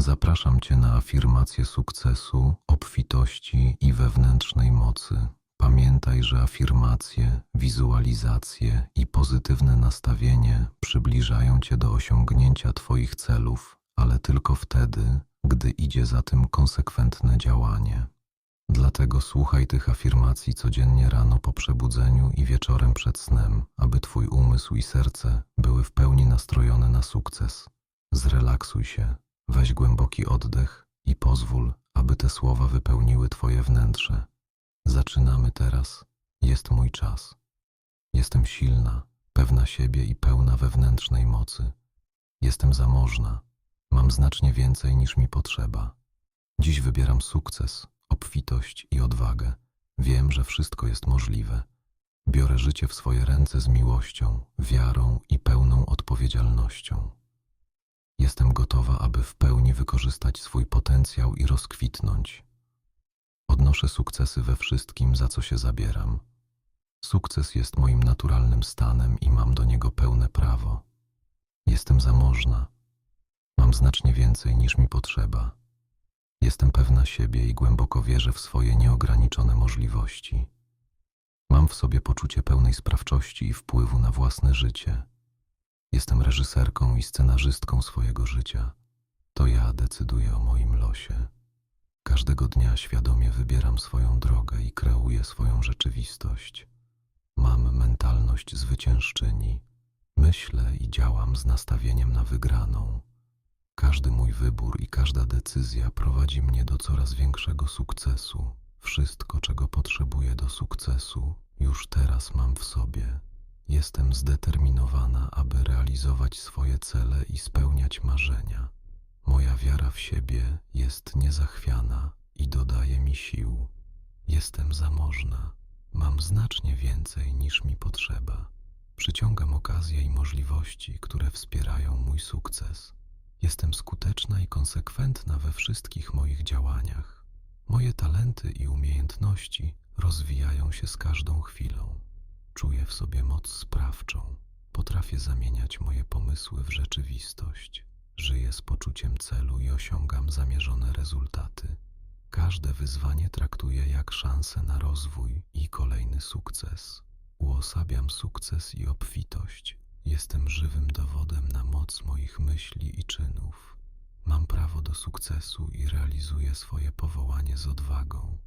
Zapraszam Cię na afirmację sukcesu, obfitości i wewnętrznej mocy. Pamiętaj, że afirmacje, wizualizacje i pozytywne nastawienie przybliżają Cię do osiągnięcia Twoich celów, ale tylko wtedy, gdy idzie za tym konsekwentne działanie. Dlatego słuchaj tych afirmacji codziennie rano po przebudzeniu i wieczorem przed snem, aby Twój umysł i serce były w pełni nastrojone na sukces. Zrelaksuj się, weź głęboki oddech i pozwól, aby te słowa wypełniły Twoje wnętrze. Zaczynamy teraz. Jest mój czas. Jestem silna, pewna siebie i pełna wewnętrznej mocy. Jestem zamożna. Mam znacznie więcej niż mi potrzeba. Dziś wybieram sukces, obfitość i odwagę. Wiem, że wszystko jest możliwe. Biorę życie w swoje ręce z miłością, wiarą i pełną odpowiedzialnością. Jestem gotowa, aby w pełni wykorzystać swój potencjał i rozkwitnąć. Odnoszę sukcesy we wszystkim, za co się zabieram. Sukces jest moim naturalnym stanem i mam do niego pełne prawo. Jestem zamożna. Mam znacznie więcej niż mi potrzeba. Jestem pewna siebie i głęboko wierzę w swoje nieograniczone możliwości. Mam w sobie poczucie pełnej sprawczości i wpływu na własne życie. Jestem reżyserką i scenarzystką swojego życia. To ja decyduję o moim losie. Każdego dnia świadomie wybieram swoją drogę i kreuję swoją rzeczywistość. Mam mentalność zwyciężczyni. Myślę i działam z nastawieniem na wygraną. Każdy mój wybór i każda decyzja prowadzi mnie do coraz większego sukcesu. Wszystko, czego potrzebuję do sukcesu, już teraz mam w sobie. Jestem zdeterminowana, aby realizować swoje cele i spełniać marzenia. Moja wiara w siebie jest niezachwiana i dodaje mi sił. Jestem zamożna. Mam znacznie więcej niż mi potrzeba. Przyciągam okazje i możliwości, które wspierają mój sukces. Jestem skuteczna i konsekwentna we wszystkich moich działaniach. Moje talenty i umiejętności rozwijają się z każdą chwilą. Czuję w sobie moc sprawczą. Potrafię zamieniać moje pomysły w rzeczywistość. Żyję z poczuciem celu i osiągam zamierzone rezultaty. Każde wyzwanie traktuję jak szansę na rozwój i kolejny sukces. Uosabiam sukces i obfitość. Jestem żywym dowodem na moc moich myśli i czynów. Mam prawo do sukcesu i realizuję swoje powołanie z odwagą.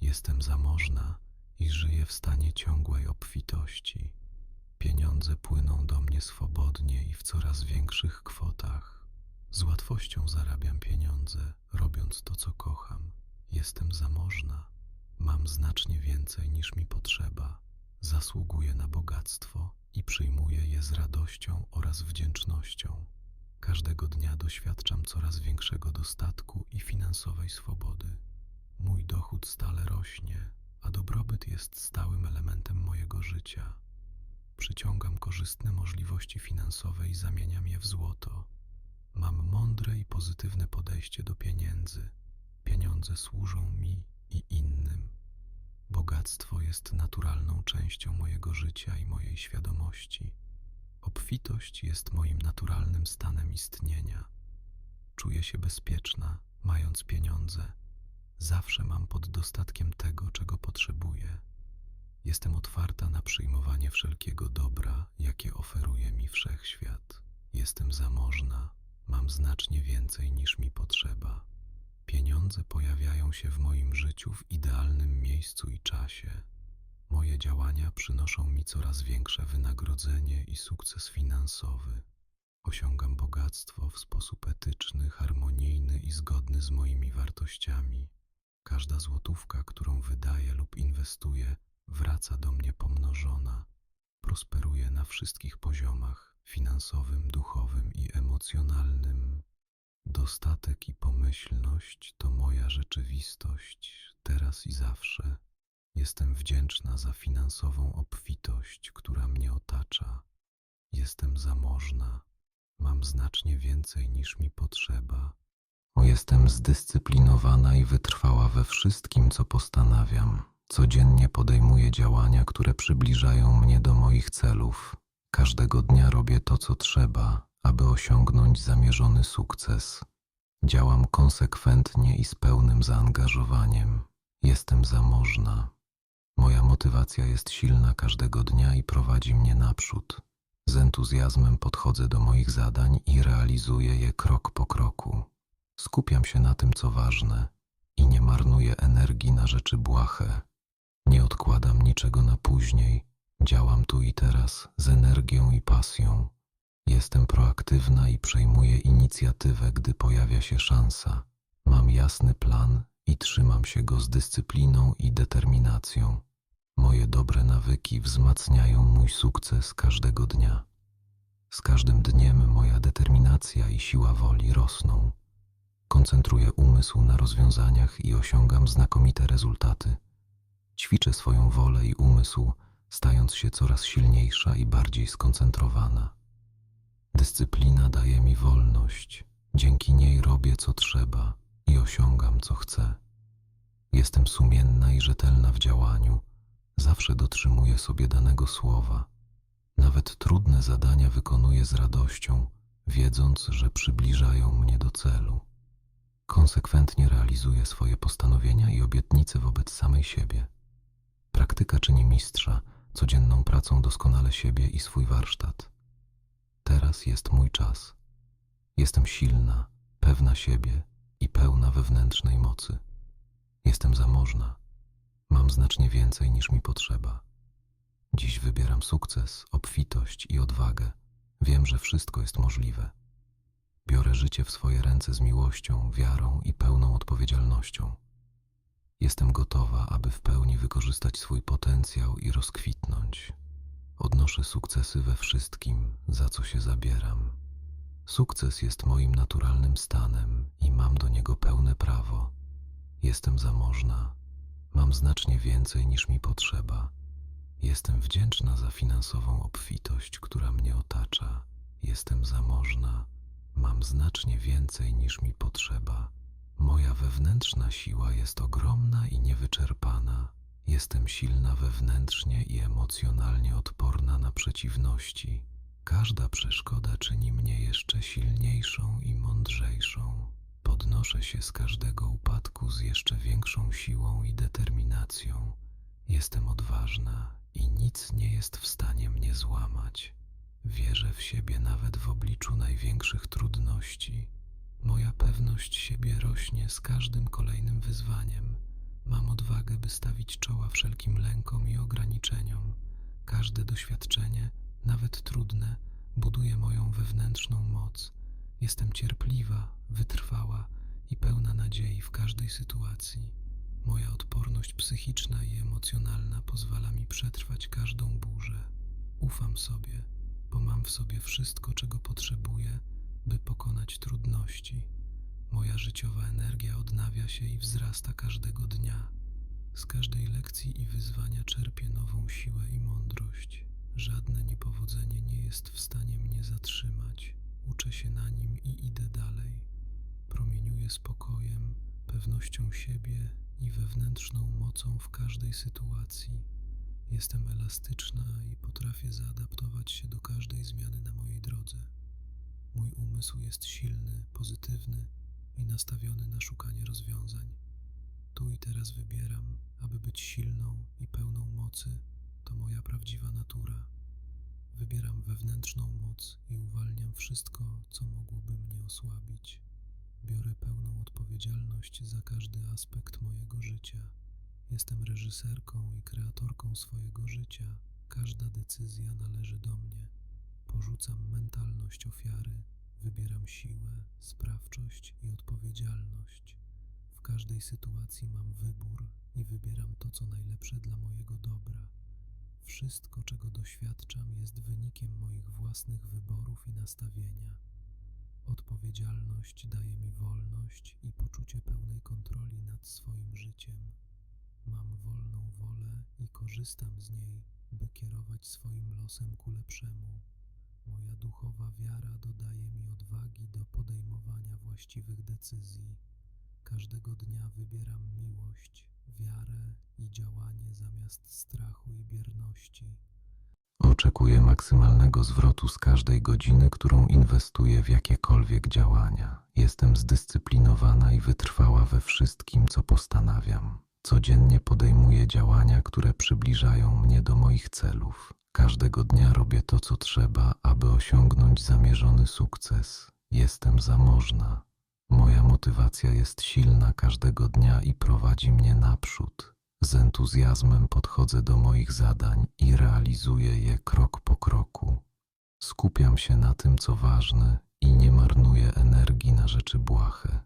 Jestem zamożna i żyję w stanie ciągłej obfitości. Pieniądze płyną do mnie swobodnie i w coraz większych kwotach. Z łatwością zarabiam pieniądze, robiąc to, co kocham. Jestem zamożna. Mam znacznie więcej niż mi potrzeba. Zasługuję na bogactwo i przyjmuję je z radością oraz wdzięcznością. Każdego dnia doświadczam coraz większego dostatku i finansowej swobody. Mój dochód stale rośnie, a dobrobyt jest stałym elementem mojego życia. Przyciągam korzystne możliwości finansowe i zamieniam je w złoto. Mam mądre i pozytywne podejście do pieniędzy. Pieniądze służą mi i innym. Bogactwo jest naturalną częścią mojego życia i mojej świadomości. Obfitość jest moim naturalnym stanem istnienia. Czuję się bezpieczna, mając pieniądze. Zawsze mam pod dostatkiem tego, czego potrzebuję. Jestem otwarta na przyjmowanie wszelkiego dobra, jakie oferuje mi wszechświat. Jestem zamożna, mam znacznie więcej niż mi potrzeba. Pieniądze pojawiają się w moim życiu w idealnym miejscu i czasie. Moje działania przynoszą mi coraz większe wynagrodzenie i sukces finansowy. Osiągam bogactwo w sposób etyczny, harmonijny i zgodny z moimi wartościami. Każda złotówka, którą wydaję lub inwestuję, wraca do mnie pomnożona. Prosperuję na wszystkich poziomach finansowym, duchowym i emocjonalnym. Dostatek i pomyślność to moja rzeczywistość, teraz i zawsze. Jestem wdzięczna za finansową obfitość, która mnie otacza. Jestem zamożna, mam znacznie więcej niż mi potrzeba. O, jestem zdyscyplinowana i wytrwała we wszystkim, co postanawiam. Codziennie podejmuję działania, które przybliżają mnie do moich celów. Każdego dnia robię to, co trzeba, aby osiągnąć zamierzony sukces. Działam konsekwentnie i z pełnym zaangażowaniem. Jestem zamożna. Moja motywacja jest silna każdego dnia i prowadzi mnie naprzód. Z entuzjazmem podchodzę do moich zadań i realizuję je krok po kroku. Skupiam się na tym, co ważne i nie marnuję energii na rzeczy błahe. Nie odkładam niczego na później. Działam tu i teraz z energią i pasją. Jestem proaktywna i przejmuję inicjatywę, gdy pojawia się szansa. Mam jasny plan i trzymam się go z dyscypliną i determinacją. Moje dobre nawyki wzmacniają mój sukces każdego dnia. Z każdym dniem moja determinacja i siła woli rosną. Koncentruję umysł na rozwiązaniach i osiągam znakomite rezultaty. Ćwiczę swoją wolę i umysł, stając się coraz silniejsza i bardziej skoncentrowana. Dyscyplina daje mi wolność, dzięki niej robię co trzeba i osiągam co chcę. Jestem sumienna i rzetelna w działaniu, zawsze dotrzymuję sobie danego słowa. Nawet trudne zadania wykonuję z radością, wiedząc, że przybliżają mnie do celu. Konsekwentnie realizuję swoje postanowienia i obietnice wobec samej siebie. Praktyka czyni mistrza, codzienną pracą doskonale siebie i swój warsztat. Teraz jest mój czas. Jestem silna, pewna siebie i pełna wewnętrznej mocy. Jestem zamożna. Mam znacznie więcej niż mi potrzeba. Dziś wybieram sukces, obfitość i odwagę. Wiem, że wszystko jest możliwe. Biorę życie w swoje ręce z miłością, wiarą i pełną odpowiedzialnością. Jestem gotowa, aby w pełni wykorzystać swój potencjał i rozkwitnąć. Odnoszę sukcesy we wszystkim, za co się zabieram. Sukces jest moim naturalnym stanem i mam do niego pełne prawo. Jestem zamożna, mam znacznie więcej niż mi potrzeba. Jestem wdzięczna za finansową obfitość, która mnie otacza. Jestem zamożna, mam znacznie więcej niż mi potrzeba. Moja wewnętrzna siła jest ogromna i niewyczerpana. Jestem silna wewnętrznie i emocjonalnie odporna na przeciwności. Każda przeszkoda czyni mnie jeszcze silniejszą i mądrzejszą. Podnoszę się z każdego upadku z jeszcze większą siłą i determinacją. Jestem odważna i nic nie jest w stanie mnie złamać. Wierzę w siebie nawet w obliczu największych trudności. Moja pewność siebie rośnie z każdym kolejnym wyzwaniem. Mam odwagę, by stawić czoła wszelkim lękom i ograniczeniom. Każde doświadczenie, nawet trudne, buduje moją wewnętrzną moc. Jestem cierpliwa, wytrwała i pełna nadziei w każdej sytuacji. Moja odporność psychiczna i emocjonalna pozwala mi przetrwać każdą burzę. Ufam sobie, bo mam w sobie wszystko, czego potrzebuję, by pokonać trudności. Moja życiowa energia odnawia się i wzrasta każdego dnia. Z każdej lekcji i wyzwania czerpię nową siłę i mądrość. Żadne niepowodzenie nie jest w stanie mnie zatrzymać. Uczę się na nim i idę dalej. Promieniuję spokojem, pewnością siebie i wewnętrzną mocą w każdej sytuacji. Jestem elastyczna i potrafię zaadaptować się do każdej zmiany na mojej drodze. Mój umysł jest silny, pozytywny i nastawiony na szukanie rozwiązań. Tu i teraz wybieram, aby być silną i pełną mocy. To moja prawdziwa natura. Wybieram wewnętrzną moc i uwalniam wszystko, co mogłoby mnie osłabić. Biorę pełną odpowiedzialność za każdy aspekt mojego życia. Jestem reżyserką i kreatorką swojego życia. Każda decyzja należy do mnie. Porzucam mentalność ofiary, wybieram siłę, sprawczość i odpowiedzialność. W każdej sytuacji mam wybór i wybieram to, co najlepsze dla mojego dobra. Wszystko, czego doświadczam, jest wynikiem moich własnych wyborów i nastawienia. Odpowiedzialność daje mi wolność i poczucie pełnej kontroli nad swoim życiem. Mam wolną wolę i korzystam z niej, by kierować swoim losem ku lepszemu. Moja duchowa wiara dodaje mi odwagi do podejmowania właściwych decyzji. Każdego dnia wybieram miłość, wiarę i działanie zamiast strachu i bierności. Oczekuję maksymalnego zwrotu z każdej godziny, którą inwestuję w jakiekolwiek działania. Jestem zdyscyplinowana i wytrwała we wszystkim, co postanawiam. Codziennie podejmuję działania, które przybliżają mnie do moich celów. Każdego dnia robię to, co trzeba, aby osiągnąć zamierzony sukces. Jestem zamożna. Moja motywacja jest silna każdego dnia i prowadzi mnie naprzód. Z entuzjazmem podchodzę do moich zadań i realizuję je krok po kroku. Skupiam się na tym, co ważne i nie marnuję energii na rzeczy błahe.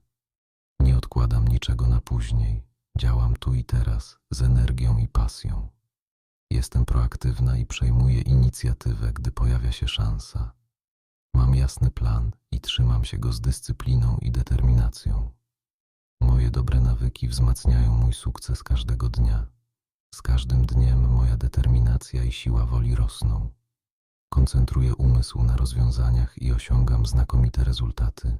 Nie odkładam niczego na później. Działam tu i teraz z energią i pasją. Jestem proaktywna i przejmuję inicjatywę, gdy pojawia się szansa. Mam jasny plan i trzymam się go z dyscypliną i determinacją. Moje dobre nawyki wzmacniają mój sukces każdego dnia. Z każdym dniem moja determinacja i siła woli rosną. Koncentruję umysł na rozwiązaniach i osiągam znakomite rezultaty.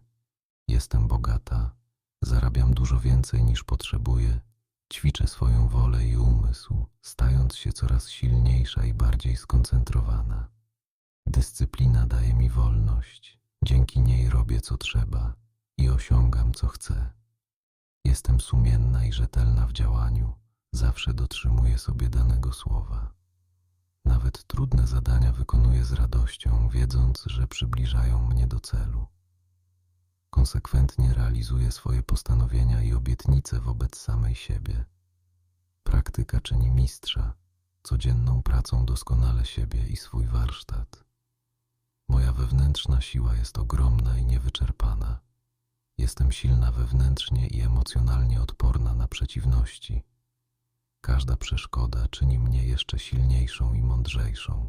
Jestem bogata, zarabiam dużo więcej niż potrzebuję, ćwiczę swoją wolę i umysł, stając się coraz silniejsza i bardziej skoncentrowana. Dyscyplina daje mi wolność, dzięki niej robię co trzeba i osiągam co chcę. Jestem sumienna i rzetelna w działaniu, zawsze dotrzymuję sobie danego słowa. Nawet trudne zadania wykonuję z radością, wiedząc, że przybliżają mnie do celu. Konsekwentnie realizuję swoje postanowienia i obietnice wobec samej siebie. Praktyka czyni mistrza, codzienną pracą doskonale siebie i swój warsztat. Moja wewnętrzna siła jest ogromna i niewyczerpana. Jestem silna wewnętrznie i emocjonalnie odporna na przeciwności. Każda przeszkoda czyni mnie jeszcze silniejszą i mądrzejszą.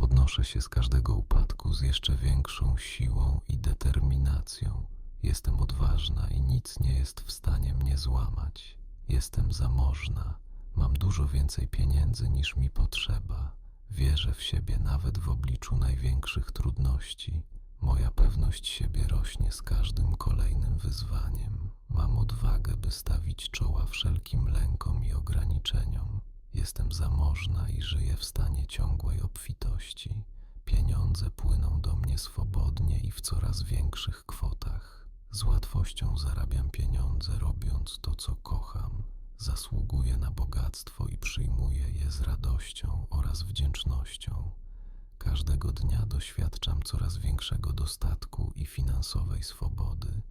Podnoszę się z każdego upadku z jeszcze większą siłą i determinacją. Jestem odważna i nic nie jest w stanie mnie złamać. Jestem zamożna, mam dużo więcej pieniędzy niż mi potrzeba. Wierzę w siebie nawet w obliczu największych trudności. Moja pewność siebie rośnie z każdym kolejnym wyzwaniem. Mam odwagę, by stawić czoła wszelkim lękom i ograniczeniom. Jestem zamożna i żyję w stanie ciągłej obfitości. Pieniądze płyną do mnie swobodnie i w coraz większych kwotach. Z łatwością zarabiam pieniądze, robiąc to, co kocham. Zasługuję na bogactwo i przyjmuję je z radością oraz wdzięcznością. Każdego dnia doświadczam coraz większego dostatku i finansowej swobody.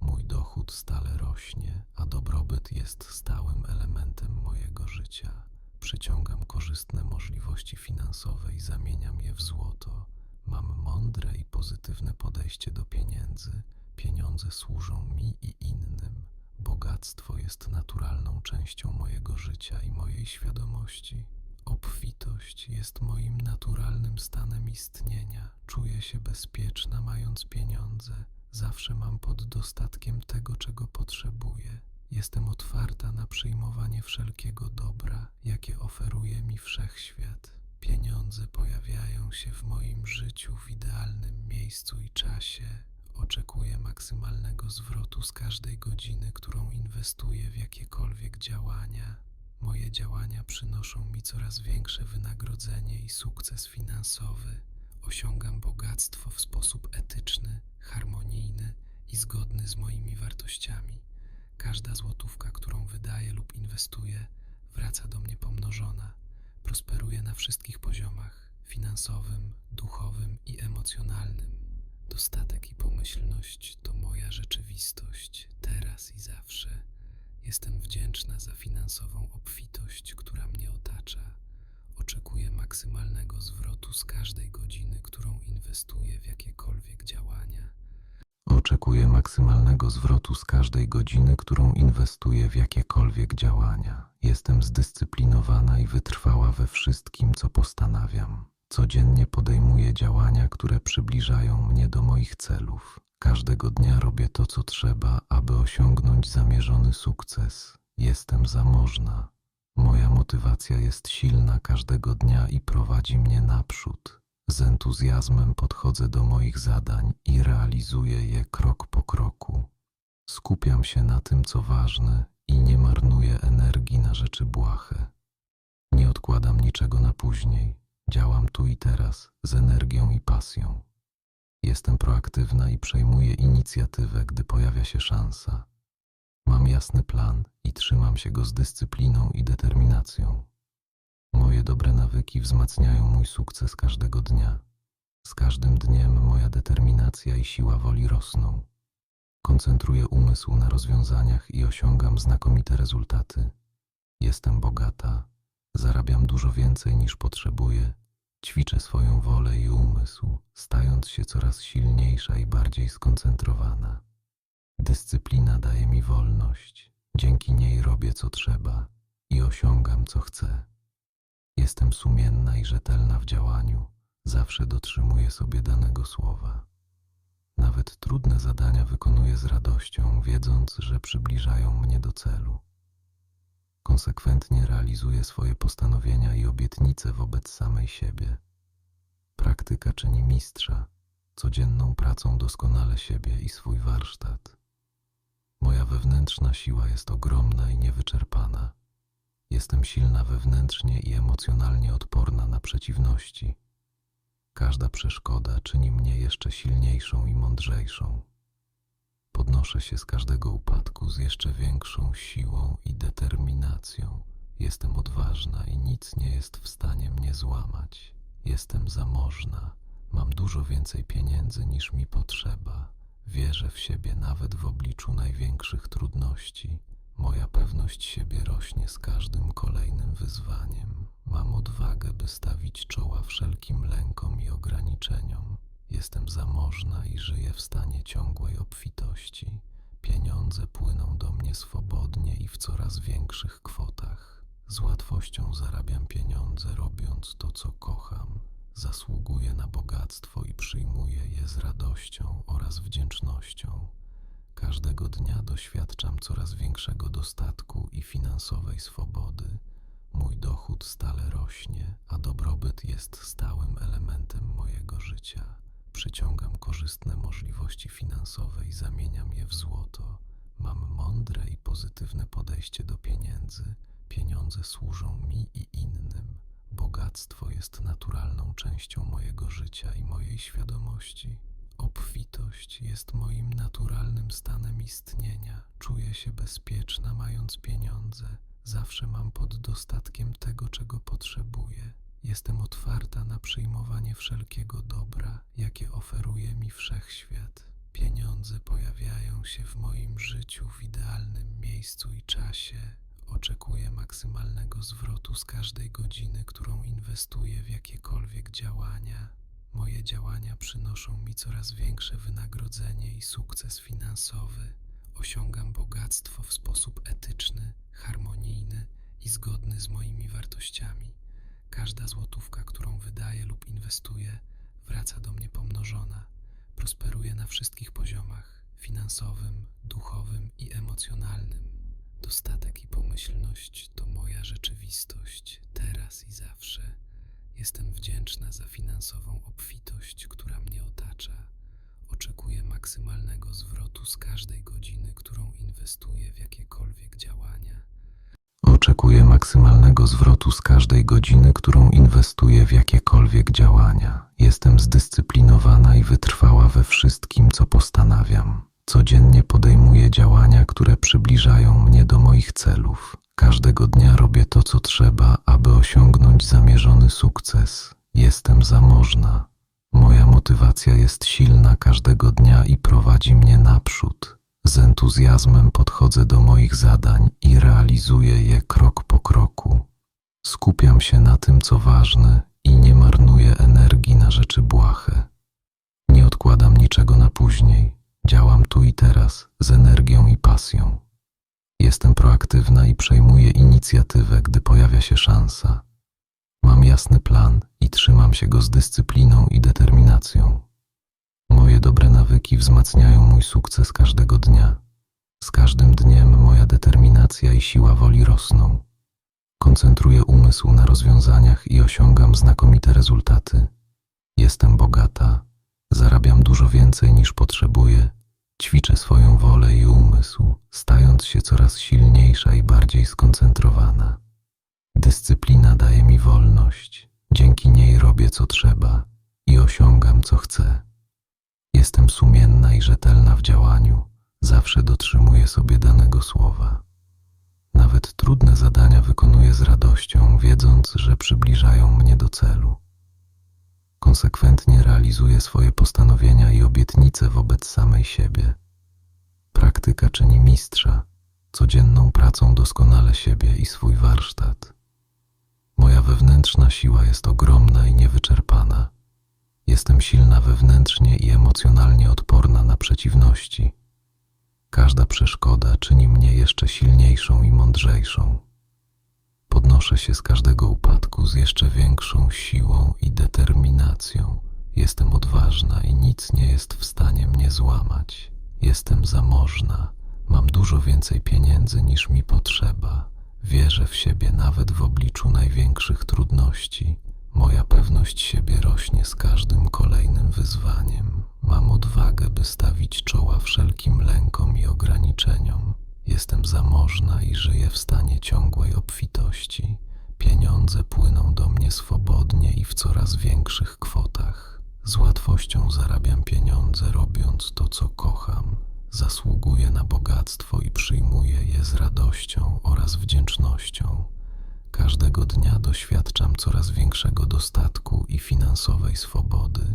Mój dochód stale rośnie, a dobrobyt jest stałym elementem mojego życia. Przyciągam korzystne możliwości finansowe i zamieniam je w złoto. Mam mądre i pozytywne podejście do pieniędzy. Pieniądze służą mi i innym. Bogactwo jest naturalną częścią mojego życia i mojej świadomości. Obfitość jest moim naturalnym stanem istnienia. Czuję się bezpieczna, mając pieniądze. Zawsze mam pod dostatkiem tego, czego potrzebuję. Jestem otwarta na przyjmowanie wszelkiego dobra, jakie oferuje mi wszechświat. Pieniądze pojawiają się w moim życiu w idealnym miejscu i czasie. Oczekuję maksymalnego zwrotu z każdej godziny, którą inwestuję w jakiekolwiek działania. Moje działania przynoszą mi coraz większe wynagrodzenie i sukces finansowy. Osiągam bogactwo w sposób etyczny, harmonijny i zgodny z moimi wartościami. Każda złotówka, którą wydaję lub inwestuję, wraca do mnie pomnożona. Prosperuję na wszystkich poziomach finansowym, duchowym i emocjonalnym. Dostatek i pomyślność to moja rzeczywistość, teraz i zawsze. Jestem wdzięczna za finansową obfitość, która mnie otacza. Oczekuję maksymalnego zwrotu z każdej godziny, którą inwestuję w jakiekolwiek działania. Oczekuję maksymalnego zwrotu z każdej godziny, którą inwestuję w jakiekolwiek działania. Jestem zdyscyplinowana i wytrwała we wszystkim, co postanawiam. Codziennie podejmuję działania, które przybliżają mnie do moich celów. Każdego dnia robię to, co trzeba, aby osiągnąć zamierzony sukces. Jestem zamożna. Moja motywacja jest silna każdego dnia i prowadzi mnie naprzód. Z entuzjazmem podchodzę do moich zadań i realizuję je krok po kroku. Skupiam się na tym, co ważne i nie marnuję energii na rzeczy błahe. Nie odkładam niczego na później. Działam tu i teraz z energią i pasją. Jestem proaktywna i przejmuję inicjatywę, gdy pojawia się szansa. Mam jasny plan i trzymam się go z dyscypliną i determinacją. Moje dobre nawyki wzmacniają mój sukces każdego dnia. Z każdym dniem moja determinacja i siła woli rosną. Koncentruję umysł na rozwiązaniach i osiągam znakomite rezultaty. Jestem bogata, zarabiam dużo więcej niż potrzebuję, ćwiczę swoją wolę i umysł, stając się coraz silniejsza i bardziej skoncentrowana. Dyscyplina daje mi wolność, dzięki niej robię co trzeba i osiągam co chcę. Jestem sumienna i rzetelna w działaniu, zawsze dotrzymuję sobie danego słowa. Nawet trudne zadania wykonuję z radością, wiedząc, że przybliżają mnie do celu. Konsekwentnie realizuję swoje postanowienia i obietnice wobec samej siebie. Praktyka czyni mistrza, codzienną pracą doskonale siebie i swój warsztat. Moja wewnętrzna siła jest ogromna i niewyczerpana. Jestem silna wewnętrznie i emocjonalnie odporna na przeciwności. Każda przeszkoda czyni mnie jeszcze silniejszą i mądrzejszą. Podnoszę się z każdego upadku z jeszcze większą siłą i determinacją. Jestem odważna i nic nie jest w stanie mnie złamać. Jestem zamożna, mam dużo więcej pieniędzy niż mi potrzeba. Wierzę w siebie nawet w obliczu największych trudności. Moja pewność siebie rośnie z każdym kolejnym wyzwaniem. Mam odwagę, by stawić czoła wszelkim lękom i ograniczeniom. Jestem zamożna i żyję w stanie ciągłej obfitości. Pieniądze płyną do mnie swobodnie i w coraz większych kwotach. Z łatwością zarabiam pieniądze, robiąc to, co kocham. Zasługuję na bogactwo i przyjmuję je z radością oraz wdzięcznością. Każdego dnia doświadczam coraz większego dostatku i finansowej swobody. Mój dochód stale rośnie, a dobrobyt jest stałym elementem mojego życia. Przyciągam korzystne możliwości finansowe i zamieniam je w złoto. Mam mądre i pozytywne podejście do pieniędzy. Pieniądze służą mi i innym. Bogactwo jest naturalną częścią mojego życia i mojej świadomości. Obfitość jest moim naturalnym stanem istnienia. Czuję się bezpieczna, mając pieniądze. Zawsze mam pod dostatkiem tego, czego potrzebuję. Jestem otwarta na przyjmowanie wszelkiego dobra, jakie oferuje mi wszechświat. Pieniądze pojawiają się w moim życiu w idealnym miejscu i czasie. Oczekuję maksymalnego zwrotu z każdej godziny, którą inwestuję w jakiekolwiek działania. Moje działania przynoszą mi coraz większe wynagrodzenie i sukces finansowy. Osiągam bogactwo w sposób etyczny, harmonijny i zgodny z moimi wartościami. Każda złotówka, którą wydaję lub inwestuję, wraca do mnie pomnożona. Prosperuję na wszystkich poziomach finansowym, duchowym i emocjonalnym. Dostatek i pomyślność to moja rzeczywistość, teraz i zawsze. Jestem wdzięczna za finansową obfitość, która mnie otacza. Oczekuję maksymalnego zwrotu z każdej godziny, którą inwestuję w jakiekolwiek działania. Oczekuję maksymalnego zwrotu z każdej godziny, którą inwestuję w jakiekolwiek działania. Jestem zdyscyplinowana i wytrwała we wszystkim, co postanawiam. Codziennie podejmuję działania, które przybliżają mnie do moich celów. Każdego dnia robię to, co trzeba, aby osiągnąć zamierzony sukces. Jestem zamożna. Moja motywacja jest silna każdego dnia i prowadzi mnie naprzód. Z entuzjazmem podchodzę do moich zadań i realizuję je krok po kroku. Skupiam się na tym, co ważne i nie marnuję energii na rzeczy błahe. Nie odkładam niczego na później. Działam tu i teraz z energią i pasją. Jestem proaktywna i przejmuję inicjatywę, gdy pojawia się szansa. Mam jasny plan i trzymam się go z dyscypliną i determinacją. Moje dobre nawyki wzmacniają mój sukces każdego dnia. Z każdym dniem moja determinacja i siła woli rosną. Koncentruję umysł na rozwiązaniach i osiągam znakomite rezultaty. Jestem bogata, zarabiam dużo więcej niż potrzebuję, ćwiczę swoją wolę i umysł, stając się coraz silniejsza i bardziej skoncentrowana. Dyscyplina daje mi wolność, Dzięki niej robię co trzeba i osiągam co chcę. Jestem sumienna i rzetelna w działaniu, zawsze dotrzymuję sobie danego słowa. Nawet trudne zadania wykonuję z radością, wiedząc, że przybliżają mnie do celu. Konsekwentnie realizuję swoje postanowienia i obietnice wobec samej siebie. Praktyka czyni mistrza, codzienną pracą doskonale siebie i swój warsztat. Moja wewnętrzna siła jest ogromna i niewyczerpana. Jestem silna wewnętrznie i emocjonalnie odporna na przeciwności. Każda przeszkoda czyni mnie jeszcze silniejszą i mądrzejszą. Podnoszę się z każdego upadku z jeszcze większą siłą i determinacją. Jestem odważna i nic nie jest w stanie mnie złamać. Jestem zamożna, mam dużo więcej pieniędzy niż mi potrzeba. Wierzę w siebie nawet w obliczu największych trudności. Moja pewność siebie rośnie z każdym kolejnym wyzwaniem. Mam odwagę, by stawić czoła wszelkim lękom i ograniczeniom. Jestem zamożna i żyję w stanie ciągłej obfitości. Pieniądze płyną do mnie swobodnie i w coraz większych kwotach. Z łatwością zarabiam pieniądze, robiąc to, co kocham. Zasługuję na bogactwo i przyjmuję je z radością oraz wdzięcznością. Każdego dnia doświadczam coraz większego dostatku i finansowej swobody.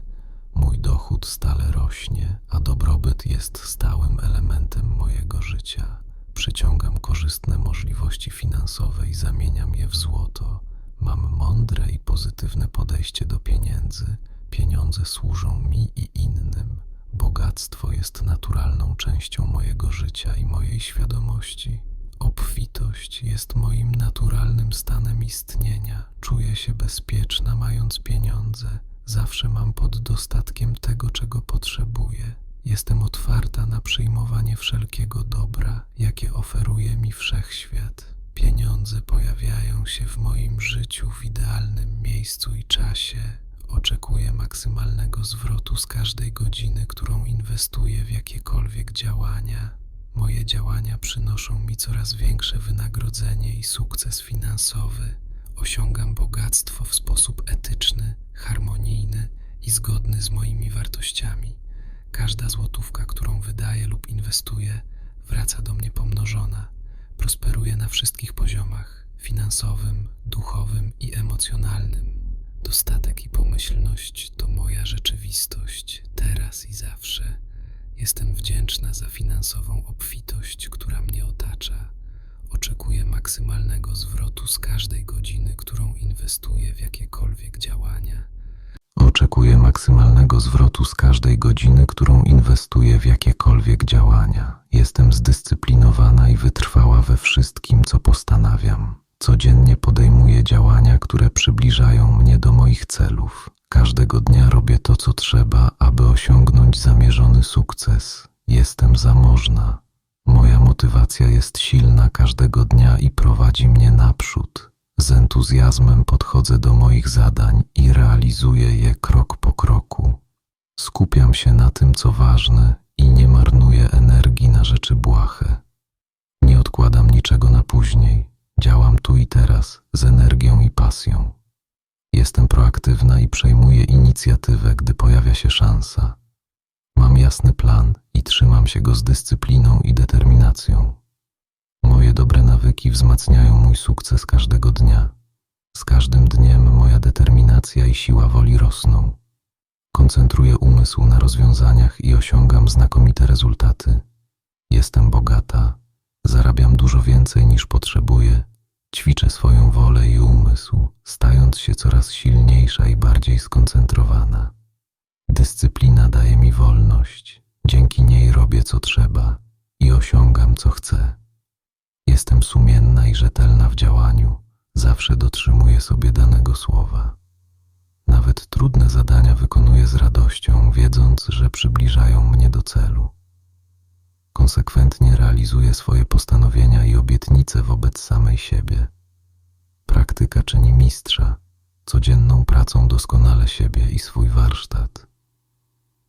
Mój dochód stale rośnie, a dobrobyt jest stałym elementem mojego życia. Przyciągam korzystne możliwości finansowe i zamieniam je w złoto. Mam mądre i pozytywne podejście do pieniędzy. Pieniądze służą mi i innym. Bogactwo jest naturalną częścią mojego życia i mojej świadomości. Obfitość jest moim naturalnym stanem istnienia. Czuję się bezpieczna, mając pieniądze. Zawsze mam pod dostatkiem tego, czego potrzebuję. Jestem otwarta na przyjmowanie wszelkiego dobra, jakie oferuje mi wszechświat. Pieniądze pojawiają się w moim życiu w idealnym miejscu i czasie. Oczekuję maksymalnego zwrotu z każdej godziny, którą inwestuję w jakiekolwiek działania. Moje działania przynoszą mi coraz większe wynagrodzenie i sukces finansowy. Osiągam bogactwo w sposób etyczny, harmonijny i zgodny z moimi wartościami. Każda złotówka, którą wydaję lub inwestuję, wraca do mnie pomnożona. Prosperuję na wszystkich poziomach finansowym, duchowym i emocjonalnym. Dostatek i pomyślność to moja rzeczywistość, teraz i zawsze. Jestem wdzięczna za finansową obfitość, która mnie otacza. Oczekuję maksymalnego zwrotu z każdej godziny, którą inwestuję w jakiekolwiek działania. Oczekuję maksymalnego zwrotu z każdej godziny, którą inwestuję w jakiekolwiek działania. Jestem zdyscyplinowana i wytrwała we wszystkim, co postanawiam. Codziennie podejmuję działania, które przybliżają mnie do moich celów. Każdego dnia robię to, co trzeba, aby osiągnąć zamierzony sukces. Jestem zamożna. Moja motywacja jest silna każdego dnia i prowadzi mnie naprzód. Z entuzjazmem podchodzę do moich zadań i realizuję je krok po kroku. Skupiam się na tym, co ważne i nie marnuję energii na rzeczy błahe. Nie odkładam niczego na później. Działam tu i teraz z energią i pasją. Jestem proaktywna i przejmuję inicjatywę, gdy pojawia się szansa. Mam jasny plan i trzymam się go z dyscypliną i determinacją. Moje dobre nawyki wzmacniają mój sukces każdego dnia. Z każdym dniem moja determinacja i siła woli rosną. Koncentruję umysł na rozwiązaniach i osiągam znakomite rezultaty. Jestem bogata, zarabiam dużo więcej niż potrzebuję, ćwiczę swoją wolę i umysł, stając się coraz silniejsza i bardziej skoncentrowana. Dyscyplina daje mi wolność, dzięki niej robię co trzeba i osiągam co chcę. Jestem sumienna i rzetelna w działaniu, zawsze dotrzymuję sobie danego słowa. Nawet trudne zadania wykonuję z radością, wiedząc, że przybliżają mnie do celu. Konsekwentnie realizuję swoje postanowienia obietnice wobec samej siebie. Praktyka czyni mistrza, codzienną pracą doskonale siebie i swój warsztat.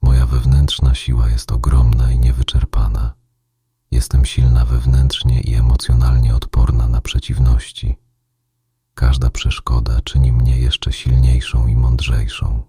Moja wewnętrzna siła jest ogromna i niewyczerpana. Jestem silna wewnętrznie i emocjonalnie odporna na przeciwności. Każda przeszkoda czyni mnie jeszcze silniejszą i mądrzejszą.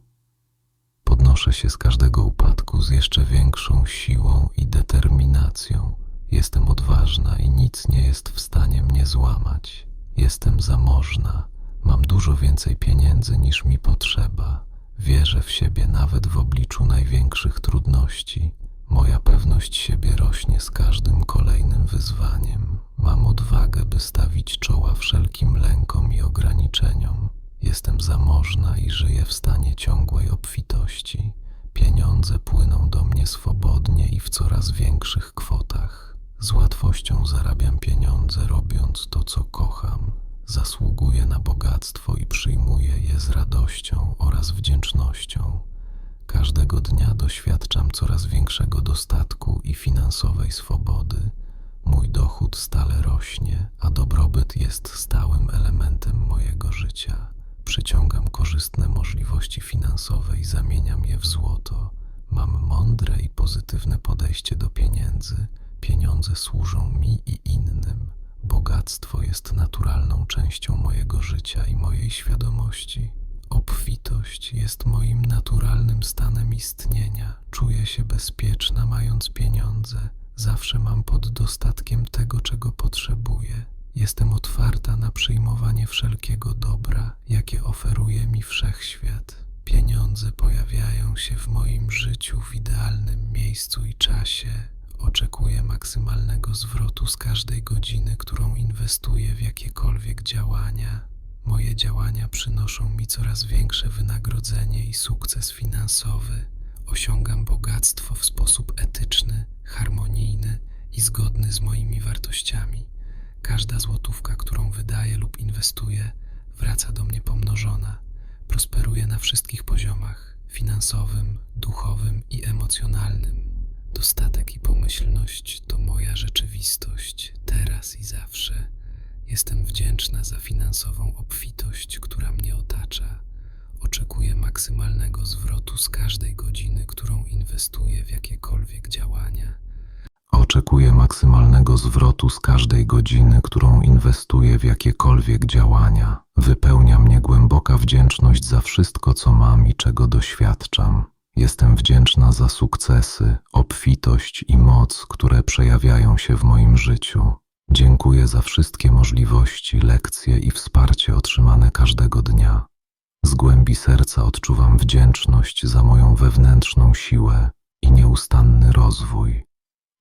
Podnoszę się z każdego upadku z jeszcze większą siłą i determinacją. Jestem odważna i nic nie jest w stanie mnie złamać. Jestem zamożna, mam dużo więcej pieniędzy niż mi potrzeba. Wierzę w siebie nawet w obliczu największych trudności. Moja pewność siebie rośnie z każdym kolejnym wyzwaniem. Mam odwagę, by stawić czoła wszelkim lękom i ograniczeniom. Jestem zamożna i żyję w stanie ciągłej obfitości. Pieniądze płyną do mnie swobodnie i w coraz większych kwotach. Z łatwością zarabiam pieniądze, robiąc to, co kocham. Zasługuję na bogactwo i przyjmuję je z radością oraz wdzięcznością. Każdego dnia doświadczam coraz większego dostatku i finansowej swobody. Mój dochód stale rośnie, a dobrobyt jest stałym elementem mojego życia. Przyciągam korzystne możliwości finansowe i zamieniam je w złoto. Mam mądre i pozytywne podejście do pieniędzy. Pieniądze służą mi i innym. Bogactwo jest naturalną częścią mojego życia i mojej świadomości. Obfitość jest moim naturalnym stanem istnienia. Czuję się bezpieczna, mając pieniądze. Zawsze mam pod dostatkiem tego, czego potrzebuję. Jestem otwarta na przyjmowanie wszelkiego dobra, jakie oferuje mi wszechświat. Pieniądze pojawiają się w moim życiu w idealnym miejscu i czasie. Oczekuję maksymalnego zwrotu z każdej godziny, którą inwestuję w jakiekolwiek działania. Moje działania przynoszą mi coraz większe wynagrodzenie i sukces finansowy. Osiągam bogactwo w sposób etyczny, harmonijny i zgodny z moimi wartościami. Każda złotówka, którą wydaję lub inwestuję, wraca do mnie pomnożona. Prosperuję na wszystkich poziomach finansowym, duchowym i emocjonalnym. Dostatek i pomyślność to moja rzeczywistość, teraz i zawsze. Jestem wdzięczna za finansową obfitość, która mnie otacza. Oczekuję maksymalnego zwrotu z każdej godziny, którą inwestuję w jakiekolwiek działania. Oczekuję maksymalnego zwrotu z każdej godziny, którą inwestuję w jakiekolwiek działania. Wypełnia mnie głęboka wdzięczność za wszystko, co mam i czego doświadczam. Jestem wdzięczna za sukcesy, obfitość i moc, które przejawiają się w moim życiu. Dziękuję za wszystkie możliwości, lekcje i wsparcie otrzymane każdego dnia. Z głębi serca odczuwam wdzięczność za moją wewnętrzną siłę i nieustanny rozwój.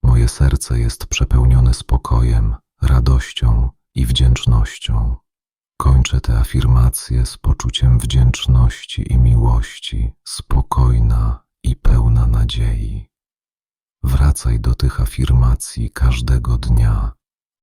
Moje serce jest przepełnione spokojem, radością i wdzięcznością. Kończę te afirmacje z poczuciem wdzięczności i miłości, spokojna i pełna nadziei. Wracaj do tych afirmacji każdego dnia